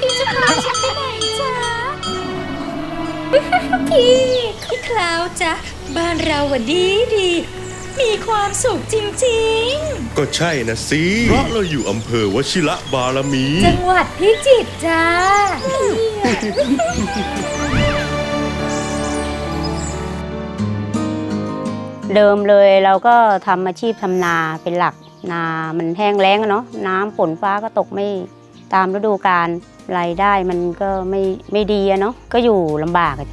พี่จะพาฉันไปไหนจ๊ะ พี่ พี่คลาวจ๊ะ บ้านเราวันดีดี มีความสุขจริงก็ใช่นะสิเพราะเราอยู่อำเภอวชิระบารมีจังหวัดพิจิตรจ้า เดิมเลยเราก็ทำอาชีพทำนาเป็นหลักนามันแห้งแล้งเนาะน้ำฝนฟ้าก็ตกไม่ ตามฤดูกาลรายได้มันก็ไม่ไม่ดีอะเนาะก็อยู่ลำบากอะ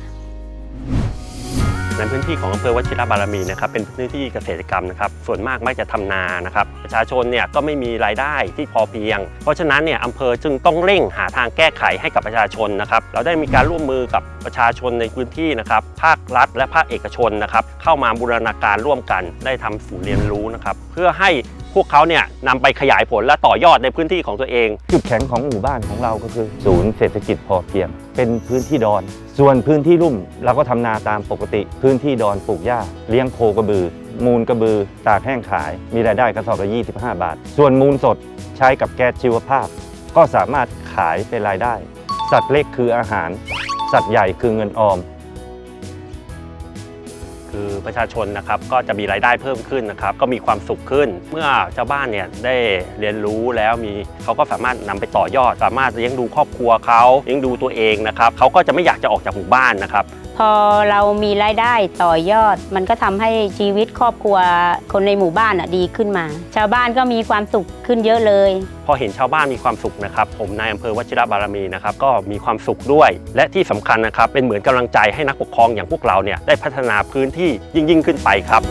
ในพื้นที่ของอำเภอวชิรบารมีนะครับเป็นพื้นที่เกษตรกรรมนะครับส่วนมากไมักจะทำนานะครับประชาชนเนี่ยก็ไม่มีรายได้ที่พอเพียง เพราะฉะนั้นเนี่ยอำเภอจึงต้องเร่งหาทางแก้ไขให้กับประชาชนนะครับเราได้มีการร่วมมือกับประชาชนในพื้นที่นะครับภาครัฐ และภาคเอกชนนะครับเข้ามาบูรณาการร่วมกันได้ทำศูนย์เรียนรู้นะครับเพื่อให้ พวกเขาเนี่ยนำไปขยายผลและต่อยอดในพื้นที่ของตัวเอง จุดแข็งของหมู่บ้านของเราก็คือ ศูนย์เศรษฐกิจพอเพียง เป็นพื้นที่ดอน ส่วนพื้นที่ลุ่มเราก็ทำนาตามปกติ พื้นที่ดอนปลูกหญ้า เลี้ยงโคกระบือ มูลกระบือ ตากแห้งขาย มีรายได้กระสอบละ 25 บาท ส่วนมูลสดใช้กับแก๊สชีวภาพ ก็สามารถขายเป็นรายได้ สัตว์เล็กคืออาหาร สัตว์ใหญ่คือเงินออม คือประชาชนนะครับก็จะมีรายได้เพิ่มขึ้นนะครับ ก็มีความสุขขึ้น เมื่อชาวบ้านเนี่ยได้เรียนรู้แล้วมีเขาก็สามารถนำไปต่อยอด สามารถเลี้ยงดูครอบครัวเขาเลี้ยงดูตัวเองนะครับเขาก็จะไม่อยากจะออกจากหมู่บ้านนะครับ พอเรามีรายได้ต่อยอด มันก็ทำให้ชีวิตครอบครัวคนในหมู่บ้านดีขึ้นมา ชาวบ้านก็มีความสุขขึ้นเยอะเลย พอเห็นชาวบ้านมีความสุขนะครับ ผมนายอำเภอวชิระบารมีนะครับก็มีความสุขด้วย และที่สำคัญนะครับเป็นเหมือนกำลังใจให้นักปกครองอย่างพวกเราเนี่ยได้พัฒนาพื้นที่ยิ่งยิ่งขึ้นไปครับ